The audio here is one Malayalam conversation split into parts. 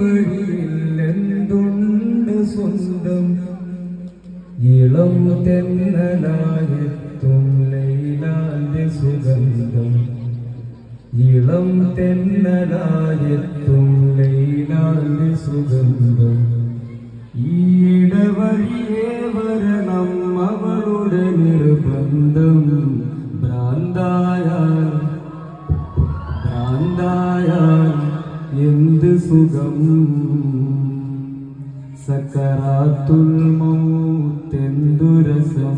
വഴിയില്ലെന്തുണ്ട് സ്വന്തം? ഇളം സുഗന്ധം. ഇളം സുഗന്ധം. വരണം അവളുടെ നിർബന്ധം. സക്കറാത്തുൽ മൗത്തെന്തു രസം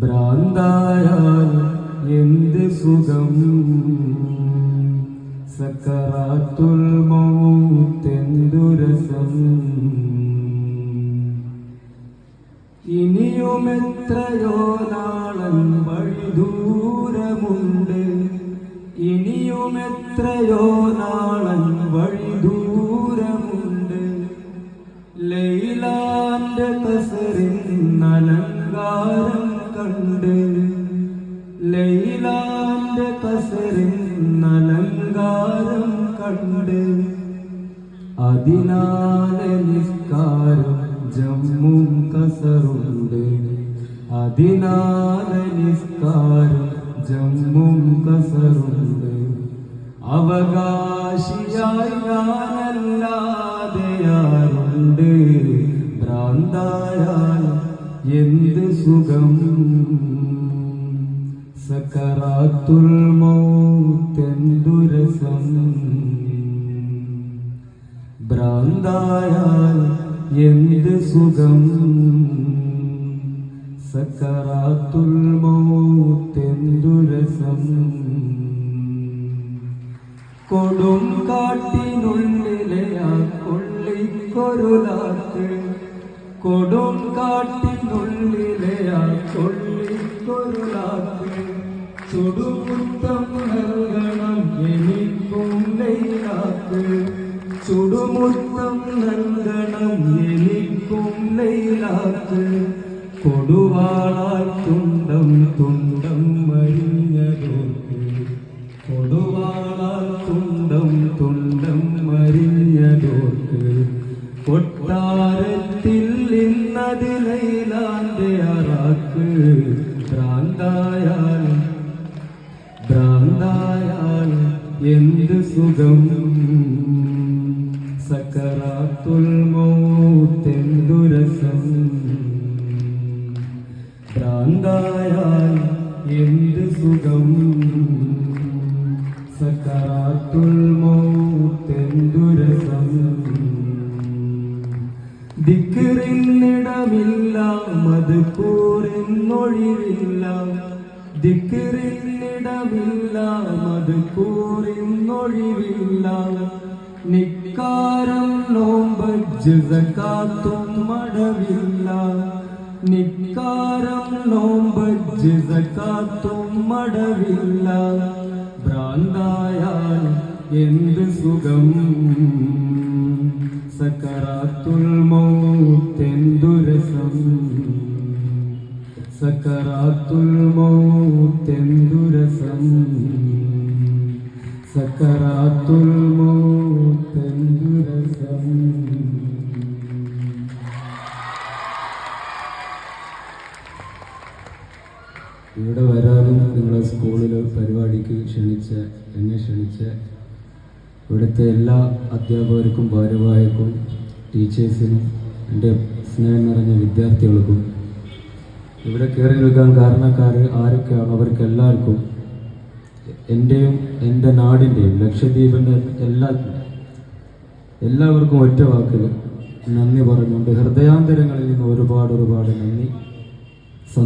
ഭ്രാന്തായാൽ എന്ത് സുഖം? സക്കറാത്തുൽ മൗത്തെന്തു രസം ഇനിയും എത്രയോ നാളൻ വഴി ദൂരമുണ്ട് ഇനിയും എത്രയോ നാളൻ വഴി ദൂരമുണ്ട് കസറിൻ അലങ്കാരം കണ്ട് ലൈലാന്റെ കസറിൻ അലങ്കാരം കണ്ട് അതിനാലെ നിസ്കാരം ജമ്മും കസറുണ്ട്. അതിനാലെ നിസ്കാരം ജമ്മും കസറുണ്ട്. അവകാശിയായി ഞാനല്ലാതെ ഭ്രാന്തായാൽ എന്ത് സുഖം? സക്കറാത്തുൽ മൗത്തെന്തു രസം? ഭ്രാന്തായാൽ എന്ത് സുഖം? സക്കറാത്തുൽ മൗത്തെന്തു രസം? കൊടും കാട്ടിനുള്ളിലെ ആ കൊള്ളിക്കൊരുലാക്ക് കൊടും കാട്ടിനുള്ളിലെ ആ കൊള്ളിക്കൊരുലാക്ക് ചുടുമുത്തം നൽകണം എനിക്കും ലൈലാക്ക് ചുടുമുത്തം നൽകണം എനിക്കും ലൈലാക്ക് കൊടുവാളാൽ തുണ്ടം തുണ്ടം ലൈലാന്റെ അറാക്ക്. ഭ്രാന്തായാൽ ഭ്രാന്തായാൽ എന്ത് സുഖം? സക്കറാത്തുൽ മൗത്തെന്തു രസം? ഭ്രാന്തായാൽ എന്ത് സുഖം? സക്കറാത്തുൽ മൗത്തെന്തു രസം? ദിക്കറിന്നിടമില്ല മത് കൂറിന്നൊഴിവില്ല ദിക്കറിന്നിടമില്ല മധുക്കൂറിന്നൊഴിവില്ല നിക്കാരം നോമ്പ് ജിസക്കാത്തും മടവില്ല. നിക്കാരം നോമ്പ് ജിസക്കാത്തും മടവില്ല. ഭ്രാന്തായാൽ എന്ത് സുഖം? സക്കറാത്തുൽ മൗത്തെന്തു രസം? സക്കറാത്തുൽ മൗത്തെന്തു രസം? ഇവിടെ വരാനും നിങ്ങളെ സ്കൂളിൽ പരിപാടിക്ക് ക്ഷണിച്ച എന്നെ ക്ഷണിച്ച ഇവിടുത്തെ എല്ലാ അധ്യാപകർക്കും ഭാരവാഹിക്കും ടീച്ചേഴ്സിനും എന്റെ സ്നേഹം നിറഞ്ഞ വിദ്യാർത്ഥികൾക്കും ഇവിടെ കയറി നിൽക്കാൻ കാരണക്കാർ ആരൊക്കെയാണ് അവർക്ക് എല്ലാവർക്കും എന്റെയും എന്റെ നാടിന്റെയും ലക്ഷദ്വീപിന്റെ എല്ലാ എല്ലാവർക്കും ഒറ്റ വാക്കിൽ നന്ദി പറഞ്ഞുകൊണ്ട് ഹൃദയാന്തരങ്ങളിൽ നിന്ന് ഒരുപാട് ഒരുപാട് നന്ദി.